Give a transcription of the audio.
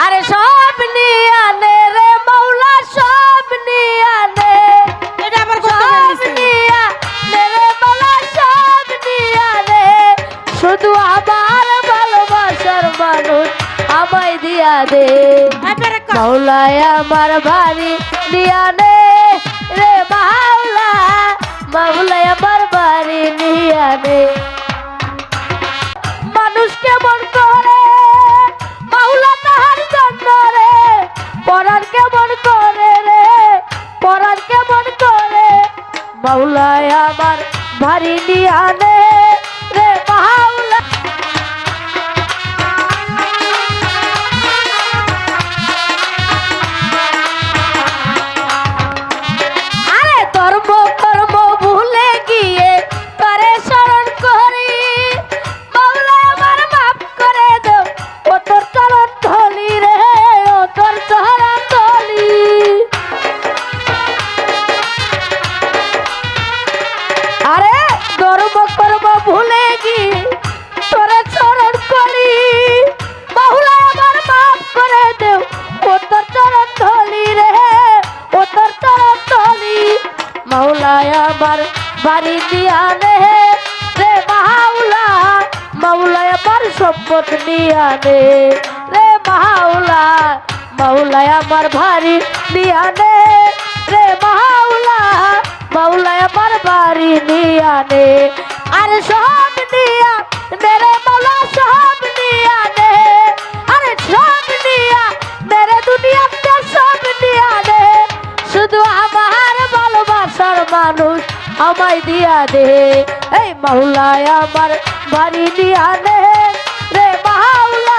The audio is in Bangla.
আরে সব নিয়ে নে রে মৌলা সব নিয়ে নে এটা আবার সব নিয়ে নে রে মৌলা সব নিয়ে নে শুধু আমার ভালোবাসার মানুষ আমায় দিয়া দে। মাওলায় আমার বাড়ি দিয়া নে রে মাওলা মাওলায় আমার বাড়ি দিয়া নে মাওলায় আমার ভারী নিয়ানে রে মাওলা। আরে ধর্ম গিয়ে তোরে চরণ করি। বাহুলা আমার মাফ করে দেও, ও তোর চরণ ধলি রে, ও তোর চরণ ধলি মাওলায় আমার বাড়ি দিয়া নে রে, মাওলা মাওলায় আমার সম্পদ দিয়া নে রে, মাওলা মাওলায় আমার ভারী দিয়া নে রে, মাওলা মাওলায় আমার বাড়ি নিয়া নে। আরে সব দিয়া মেরে মোলা সব দিয়া দে আর সব দিয়া মেরে দুনিয়াতে সব দিয়া দে শুধু আমার ভালোবাসার মানুষ আমায় দিয়া দে। এই মাওলায় আমার বাড়ি দিয়া দে রে মাওলা